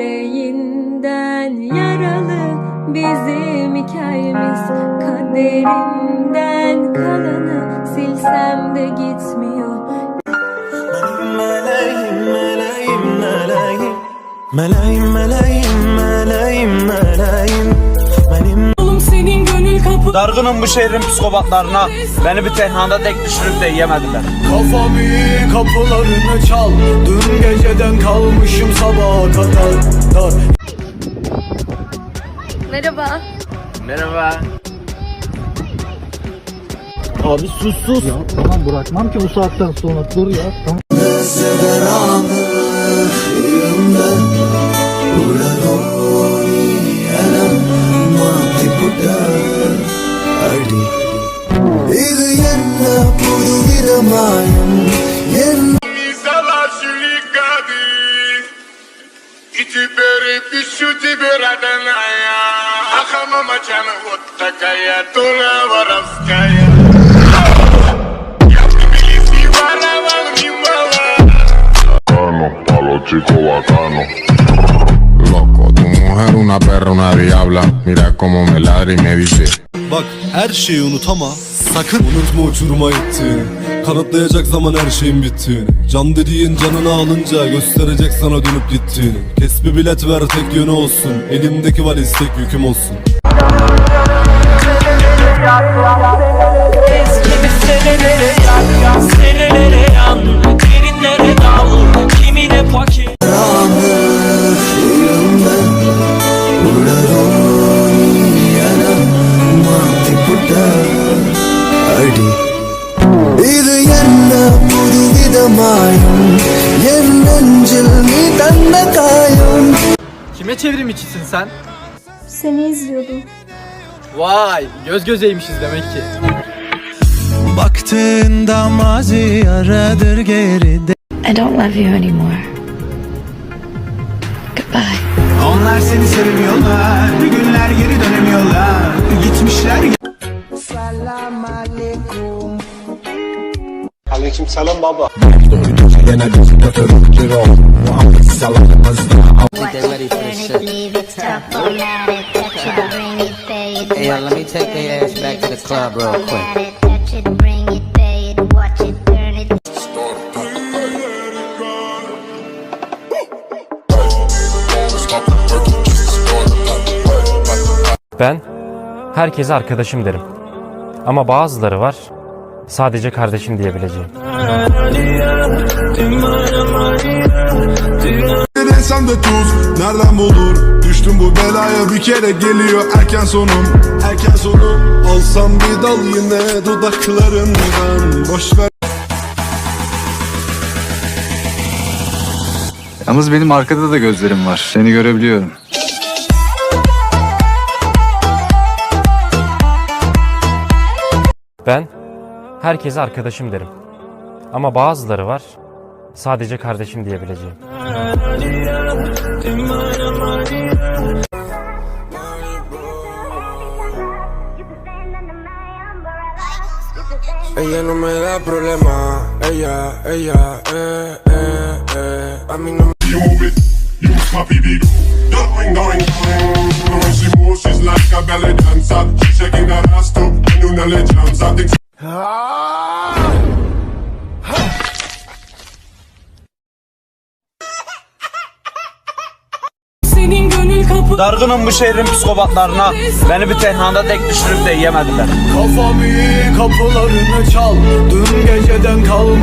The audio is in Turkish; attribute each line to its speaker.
Speaker 1: yüreğinden yaralı bizim hikayemiz. Kaderinden kalanı silsem de gitmiyor.
Speaker 2: Meleğim meleğim meleğim. Meleğim meleğim meleğim meleğim. Benim
Speaker 3: Dargınım bu şehrin psikopatlarına. Beni bir tenhanda tek düşürüp de yemediler.
Speaker 4: Kafamı kapılarını çal Dün geceden kalmışım sabaha kadar Dar.
Speaker 1: Merhaba
Speaker 3: Merhaba.
Speaker 4: Abi sus sus
Speaker 5: Ya tamam bırakmam ki bu saatten sonra dur ya. Tamam.
Speaker 2: Anlamayın Misalar şirikadi
Speaker 6: İti beri pişu tiberadana ya Akama maçanı ottakaya Dola varavskaya
Speaker 7: Bacano, palo chico bacano Loco, tu mujer una perra, una Mira cómo me ladra y me dice.
Speaker 4: Bak her şeyi unut ama sakın unutma uçuruma gittiğini Kanıtlayacak zaman her şeyin bittiğini Can dediğin canını alınca gösterecek sana dönüp gittiğini Kes bir bilet ver tek yönü olsun. Elimdeki valiz tek yüküm olsun.
Speaker 2: இது
Speaker 8: Kime çevrim içisin sen?
Speaker 1: Seni izliyordum
Speaker 8: Vay göz gözeymişiz demek ki.
Speaker 2: Baktığında mazi aradır geride
Speaker 9: I don't love you anymore. Goodbye.
Speaker 10: Onlar seni sevmiyorlar Bir günler geri dönemiyorlar Gitmişler
Speaker 11: Hey, yo, let me take their ass back to the club real quick.
Speaker 12: Ben herkese arkadaşım derim. Ama bazıları var sadece kardeşim diyebileceğim.
Speaker 6: Sen de tuz nereden bulur? Düştüm bu belaya bir kere geliyor erken sonum. Erken sonum Alsam bir dal yine dudaklarından. Boş ver.
Speaker 4: Yalnız benim arkada da gözlerim var Seni görebiliyorum.
Speaker 12: Ben herkese arkadaşım derim. Ama bazıları var sadece kardeşim diyebileceğim.
Speaker 6: Ella no me da problema. Ella, ella, eh, eh, eh. A mí no me You move it, you move my BB Going, going, going When she moves, she's like a belly dancer. She's shaking that ass to new knowledge I think
Speaker 3: Dargınım bu şehrin psikopatlarına. Beni bir tenhanda tek düşürüp de yemediler.
Speaker 4: Kafamı kapılarını çal Dün geceden kalmış